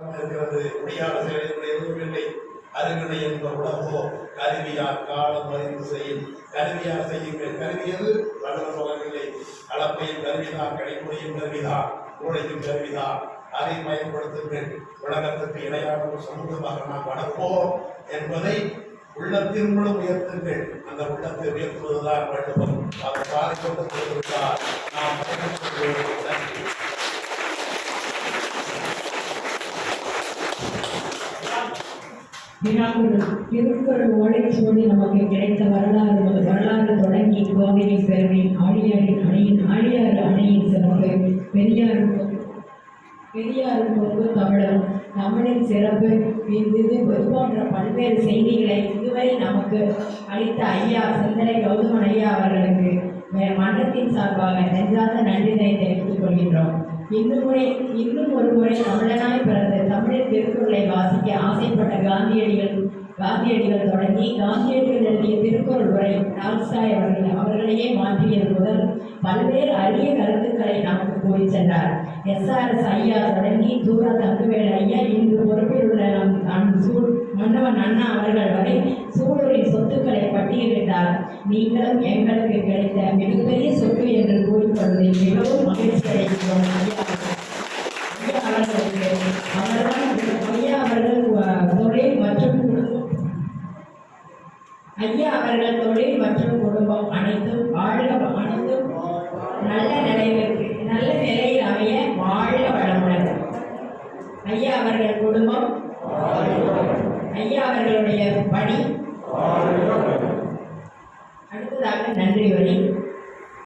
இருக்கிறது முடியாத செயல்கள் எதுவும் இல்லை அருகினை என்ற உடம்போ கருவியார் காலம் அறிந்து செய்யும் கருவியார் செய்யுங்கள். கருவியது வளர சொல்லவில்லை அளப்பையும் கருவிதான் கடைமுறையும் கருவிதான் கூடையும் கருவிதான். அதை பயன்படுத்துங்கள். உலகத்துக்கு இணையான ஒரு சமூகமாக நாம் வளர்ப்போம் என்பதை உள்ளத்தின் மூலம் உயர்த்துங்கள். அந்த உள்ளத்தை உயர்த்துவதுதான் வேண்டும் அவர் பாதை கொண்டு கொடுத்திருக்கிறார் நாம் பயன்படுத்துவோம் நன்றி வினாக்குழு திருக்குறள் ஓலைச்சுவடி நமக்கு கிடைத்த வரலாறு நமது வரலாறு தொடங்கி கோவையின் பெருமை ஆழியாரின் அணையின் ஆழியாறு அணையின் சிறப்பு. பெரியாரும் பெரியாரும் கொங்கு தமிழரும் தமிழின் சிறப்பு. இது போன்ற பல்வேறு செய்திகளை இதுவரை நமக்கு அளித்த ஐயா சிந்தனை கௌதமன் ஐயா அவர்களுக்கு மன்றத்தின் சார்பாக நெஞ்சார்ந்த நன்றினை தெரிவித்துக் கொள்கின்றோம். இன்னும் முறை இன்னும் ஒரு முறை தமிழனாய் பிறந்து தமிழின் திருக்குறளை வாசிக்க ஆசைப்பட்ட காந்தியடிகள் காந்தியடிகள் தொடங்கி காந்தியடிகள் எழுதிய திருக்குறள் உரை டால்ஸ்டாய் அவர்கள் அவர்களையே மாற்றியது முதல் பல்வேறு அரிய கருத்துக்களை நமக்கு கூறி சென்றார். எஸ்ஆர்எஸ் ஐயா தொடங்கி தூரா தங்குவேல் ஐயா இன்று பொறுப்பில் உள்ள நம் நம் சூழ் மன்னவன் அண்ணா அவர்கள் வரை சூழலின் சொத்துக்களை பட்டியலிட்டார். நீங்களும் எங்களுக்கு கிடைத்த மிகப்பெரிய சொத்து என்று கூறிக்கொள்வதில் மிகவும் மகிழ்ச்சி அடைகிறோம் ஐயா ஐயா அவர்களுக்கு அவர்கள் ஐயா அவர்கள் அஹ், தொழில் மற்றும் குடும்பம் ஐயா அவர்கள் தொழில் மற்றும் குடும்பம் அனைத்தும் வாழ்க அனைத்தும் நல்ல நிலையிற்கு நல்ல நிலையில் அமைய வாழ்க வளமுடன். ஐயா அவர்கள் குடும்பம். ஐயா அவர்களுடைய பணி. அடுத்ததாக நன்றி வரி.